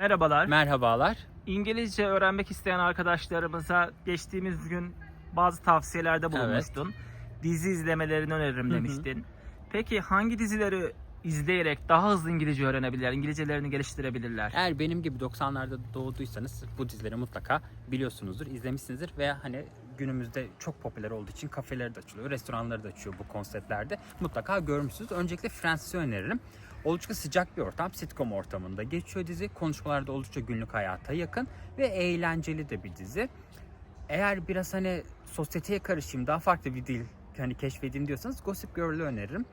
Merhabalar. Merhabalar. İngilizce öğrenmek isteyen arkadaşlarımıza geçtiğimiz gün bazı tavsiyelerde bulunmuştun. Dizi izlemelerini öneririm Hı hı. demiştin. Peki hangi dizileri izleyerek daha hızlı İngilizce öğrenebilirler, İngilizcelerini geliştirebilirler? Eğer benim gibi 90'larda doğduysanız bu dizileri mutlaka biliyorsunuzdur, izlemişsinizdir veya hani günümüzde çok popüler olduğu için kafeleri de açılıyor, restoranları da açıyor bu konseptlerde. Mutlaka görmüşsünüz. Öncelikle Friends'i öneririm. Oldukça sıcak bir ortam, sitcom ortamında geçiyor dizi. Konuşmalarda oldukça günlük hayata yakın ve eğlenceli de bir dizi. Eğer biraz hani sosyeteye karışayım, daha farklı bir dil hani keşfedeyim diyorsanız Gossip Girl'ü öneririm.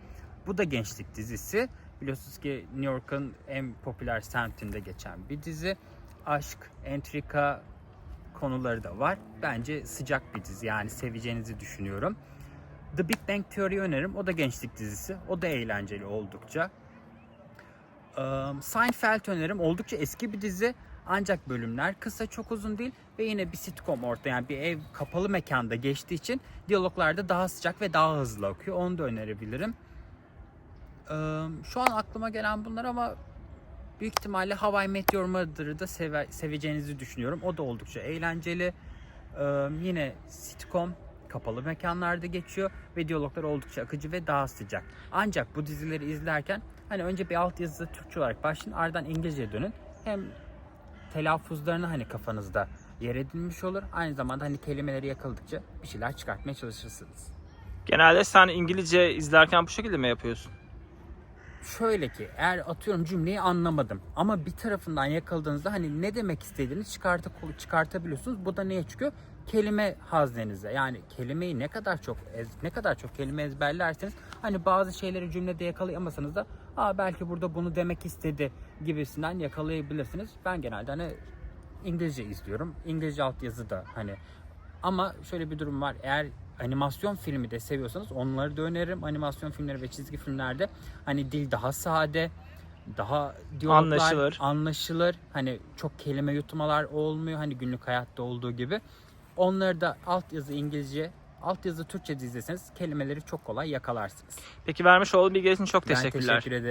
Bu da gençlik dizisi. Biliyorsunuz ki New York'un en popüler semtinde geçen bir dizi. Aşk, entrika konuları da var. Bence sıcak bir dizi yani seveceğinizi düşünüyorum. The Big Bang Theory öneririm. O da gençlik dizisi. O da eğlenceli oldukça. Seinfeld öneririm. Oldukça eski bir dizi. Ancak bölümler kısa çok uzun değil ve yine bir sitcom orta yani bir ev kapalı mekanda geçtiği için diyaloglar da daha sıcak ve daha hızlı akıyor. Onu da önerebilirim. Şu an aklıma gelen bunlar ama büyük ihtimalle How I Met Your Mother'ı da seve- seveceğinizi düşünüyorum. O da oldukça eğlenceli. Ee, yine sitcom kapalı mekanlarda geçiyor ve diyaloglar oldukça akıcı ve daha sıcak. Ancak bu dizileri izlerken hani önce bir altyazı Türkçe olarak başlayın ardından İngilizceye dönün. Hem telaffuzlarını hani kafanızda yer edinmiş olur. Aynı zamanda hani kelimeleri yakaladıkça bir şeyler çıkartmaya çalışırsınız. Genelde sen İngilizce izlerken bu şekilde mi yapıyorsun? Şöyle ki eğer atıyorum cümleyi anlamadım ama bir tarafından yakaladığınızda hani ne demek istediğini çıkarta, çıkartabiliyorsunuz. Bu da neye çıkıyor? Kelime haznenize. Yani kelimeyi ne kadar çok ez- ne kadar çok kelime ezberlerseniz hani bazı şeyleri cümlede yakalayamasanız da Aa, belki burada bunu demek istedi gibisinden yakalayabilirsiniz. Ben genelde hani İngilizce izliyorum. İngilizce altyazı da hani ama şöyle bir durum var. Eğer animasyon filmi de seviyorsanız onları da öneririm. Animasyon filmleri ve çizgi filmlerde hani dil daha sade, daha diyaloglar Anlaşılır. anlaşılır. Hani çok kelime yutmalar olmuyor. Hani günlük hayatta olduğu gibi. Onları da altyazı İngilizce, altyazı Türkçe izleseniz kelimeleri çok kolay yakalarsınız. Peki vermiş olduğun bilgiler için çok Ben teşekkürler. teşekkür ederim.